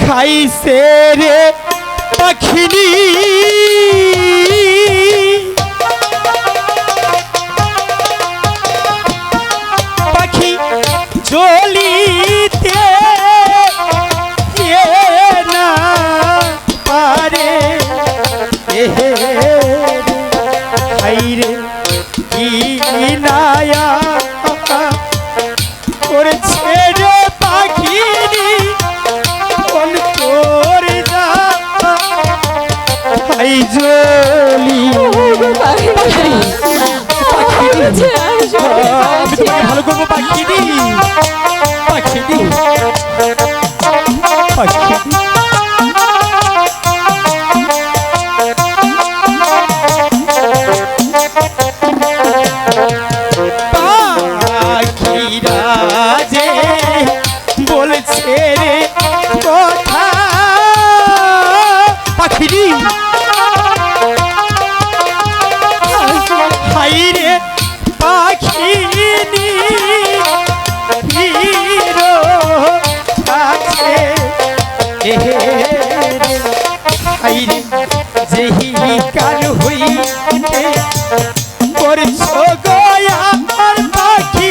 খাইছে রে পাখিনি। জলি। ভালো করব যে বলছে রে যেহি কাল হইতে করছ গয়া পাখি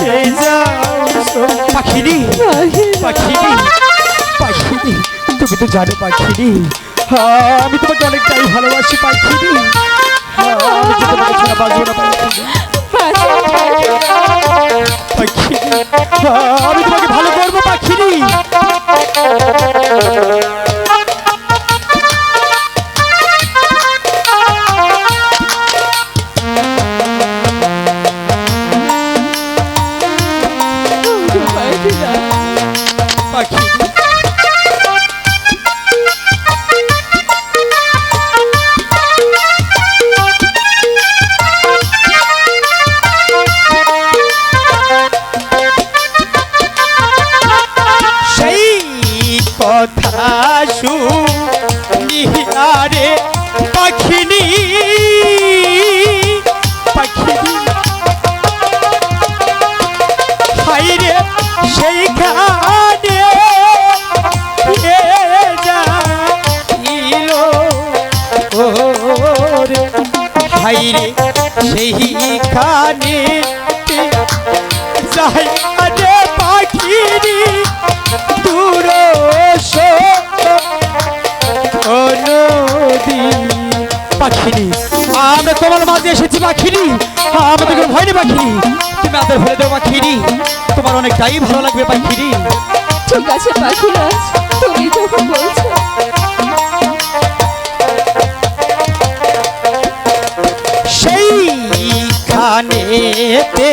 যে যাও পাখিরি পাখিরি পাখিরি তুমি তো জানো পাখিরি আমি তোমাকে অনেকটাই ভালোবাসি পাখিরি। হ্যাঁ, আমি তোমাকে বাঁচবো না পাখিরি। হ্যাঁ, আমি তোমাকে ভালো করব পাখিরি পাখি। ওরে হাইরে সেইখানে যাই পাখিরি, দূর পাখিনি আমরা তোমার মাঝে এসেছি পাখিনি আমাদের কোনো ভয় নেই পাখিনি তুমি আমাদের ভরে দেবো পাখিনি তোমার অনেকটাই ভালো লাগবে পাখিনি ঠিক আছে পাখিরাজ, তুমি যখন বলছো সেইখানেতে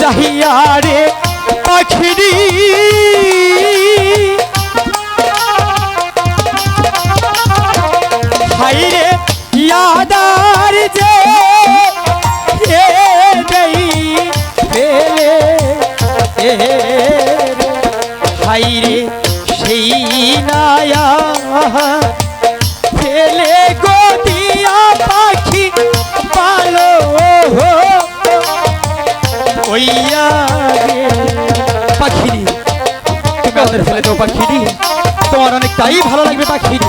যাহিয়ারে পাখিরি হাইরে ইয়াদার যে রে। হাইরে সেই নায়া ফেলে গদিয়া পাখি ছেলে তো পাখিটি তোমার অনেকটাই ভালো লাগবে পাখিটি